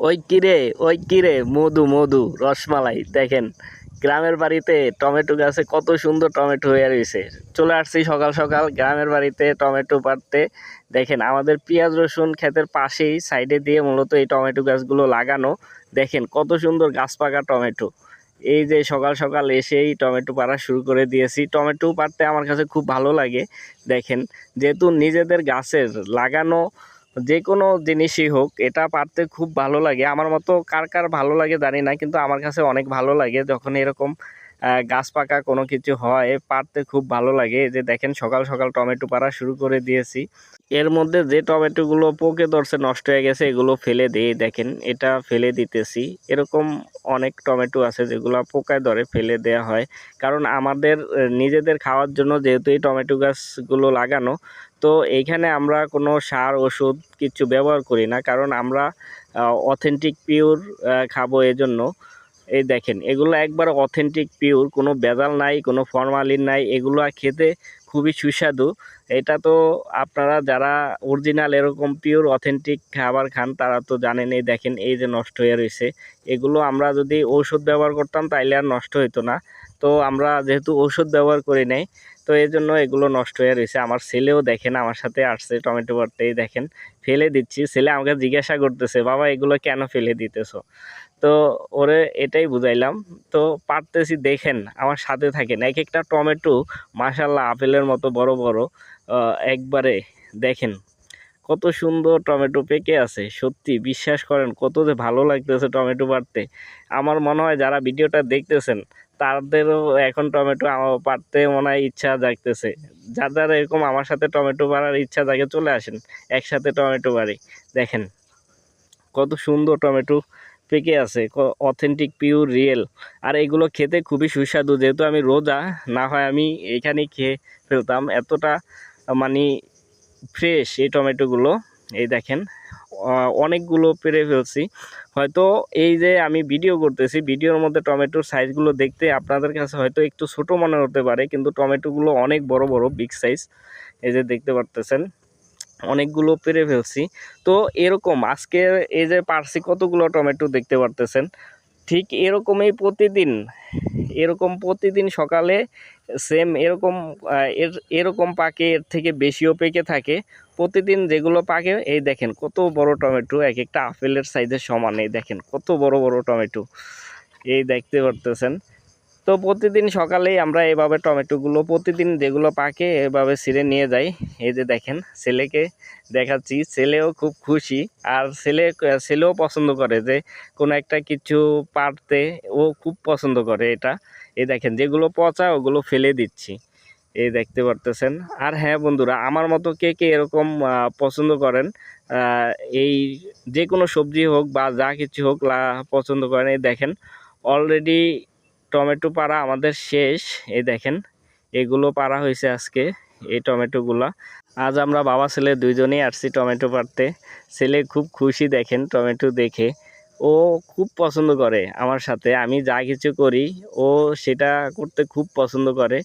ওই কিরে ওই কিরে মধু মধু, রসমালাই। দেখেন, গ্রামের বাড়িতে টমেটো গাছে কত সুন্দর টমেটো হয়ে রয়েছে। চলে আসছি সকাল সকাল গ্রামের বাড়িতে টমেটো পাড়তে। দেখেন, আমাদের পেঁয়াজ, রসুন ক্ষেতের পাশেই সাইডে দিয়ে মূলত এই টমেটো গাছগুলো লাগানো। দেখেন, কত সুন্দর গাছ পাকা টমেটো। এই যে সকাল সকাল এসেই টমেটো পাড়া শুরু করে দিয়েছি। টমেটো পাড়তে আমার কাছে খুব ভালো লাগে। দেখেন, যেহেতু নিজেদের গাছের লাগানো যে কোনো জিনিসই হোক, এটা পারতে খুব ভালো লাগে। আমার মতো কার কার ভালো লাগে জানি না, কিন্তু আমার কাছে অনেক ভালো লাগে যখন এরকম গাছ পাকা কোনো কিছু হয়, পারতে খুব ভালো লাগে। যে দেখেন, সকাল সকাল টমেটো পাড়া শুরু করে দিয়েছি। এর মধ্যে যে টমেটোগুলো পোকে ধরছে, নষ্ট হয়ে গেছে, এগুলো ফেলে দিয়ে দেখেন, এটা ফেলে দিতেছি। এরকম অনেক টমেটো আছে যেগুলো পোকায় ধরে ফেলে দেওয়া হয়। কারণ আমাদের নিজেদের খাওয়ার জন্য যেহেতু এই টমেটো গাছগুলো লাগানো তো এইখানে আমরা কোনো সার, ওষুধ কিছু ব্যবহার করি না, কারণ আমরা অথেন্টিক পিওর খাব এজন্য। এই দেখেন, এগুলো একবার অথেন্টিক পিওর কোনো ভেজাল নাই, কোনো ফরমালিন নাই, এগুলো খেতে খুবই সুস্বাদু। এটা তো আপনারা যারা অরিজিনাল এরকম পিওর অথেন্টিক খাবার খান, তারা তো জানেন এই দেখেন, এই যে নষ্ট হয়ে রয়েছে। এগুলো আমরা যদি ঔষধ ব্যবহার করতাম, তাইলে আর নষ্ট হতো না। তো আমরা যেহেতু ওষুধ ব্যবহার করি নাই, তো এই জন্য এগুলো নষ্ট হয়ে রয়েছে। আমার ছেলেও দেখেন আমার সাথে আসছে, টমেটো বাড়তেই দেখেন, ফেলে দিচ্ছি। ছেলে আমাকে জিজ্ঞাসা করতেছে, বাবা, এগুলো কেন ফেলে দিতেছো? তো ওরে এটাই বুঝাইলাম। তো পারতেছি দেখেন, আমার সাথে থাকেন। এক একটা টমেটো মাশাল্লাহ আপেলের মতো বড় বড় একবারে দেখেন, কত সুন্দর টমেটো পেকে আছে। সত্যি, বিশ্বাস করেন, কত যে ভালো লাগতেছে টমেটো বাড়তে। আমার মনে হয় যারা ভিডিওটা দেখতেছেন তাদেরও এখন টমেটো পারতে মনে হয় ইচ্ছা জাগতেছে। যার যারা এরকম আমার সাথে টমেটো পাড়ার ইচ্ছা জাগে চলে আসেন, একসাথে টমেটো বাড়ি দেখেন, কত সুন্দর টমেটো পেকে আছে অথেন্টিক পিওর রিয়েল আর এগুলো খেতে খুবই সুস্বাদু, যেহেতু আমি রোজা, না হয় আমি এখানেই খেয়ে ফেলতাম। এতটা মানে ফ্রেশ এই টমেটোগুলো, এই দেখেন। অনেকগুলো পেরে ফেলছি। হয়তো এই যে আমি ভিডিও করতেছি ভিডিওর মধ্যে টমেটোর সাইজগুলো দেখতে আপনাদের কাছে হয়তো একটু ছোট মনে হতে পারে, কিন্তু টমেটোগুলো অনেক বড় বড় বিগ সাইজ এই যে দেখতে পারতেছেন, অনেকগুলো পেরে ফেলছি। তো এরকম, আজকে এই যে পারছি কতগুলো টমেটো দেখতে পারতেছেন? ঠিক এরকমই প্রতিদিন, এরকম প্রতিদিন সকালে সেম এরকম এর, এরকম পাকে এর থেকে বেশিও পেকে থাকে। প্রতিদিন যেগুলো পাকে, এই দেখেন কত বড় টমেটো এক একটা আপেলের সাইজের সমান, এই দেখেন কত বড় বড় টমেটো। এই দেখতে পারতেছেন। তো প্রতিদিন সকালেই আমরা এভাবে টমেটোগুলো প্রতিদিন যেগুলো পাকে এভাবে ছিঁড়ে নিয়ে যাই। এই যে দেখেন, ছেলেকে দেখাচ্ছি। ছেলেও খুব খুশি। আর ছেলে, ছেলেও পছন্দ করে যে কোনো একটা কিছু পারতে ও খুব পছন্দ করে এটা। এই দেখেন, যেগুলো পচা ওগুলো ফেলে দিচ্ছি। এই দেখতে পারতেছেন। আর হ্যাঁ বন্ধুরা, আমার মতো কে কে এরকম পছন্দ করেন এই যে কোনো সবজি হোক বা যা কিছু হোক পছন্দ করেন, এই দেখেন অলরেডি টমেটো পাড়া আমাদের শেষ। এই দেখেন, এগুলো পাড়া হয়েছে আজকে, এই টমেটোগুলা। আজ আমরা বাবা ছেলে দুইজনেই আসছি টমেটো পাড়তে। ছেলে খুব খুশি দেখেন টমেটো দেখে। ও খুব পছন্দ করে আমার সাথে, আমি যা কিছু করি, ও সেটা করতে খুব পছন্দ করে।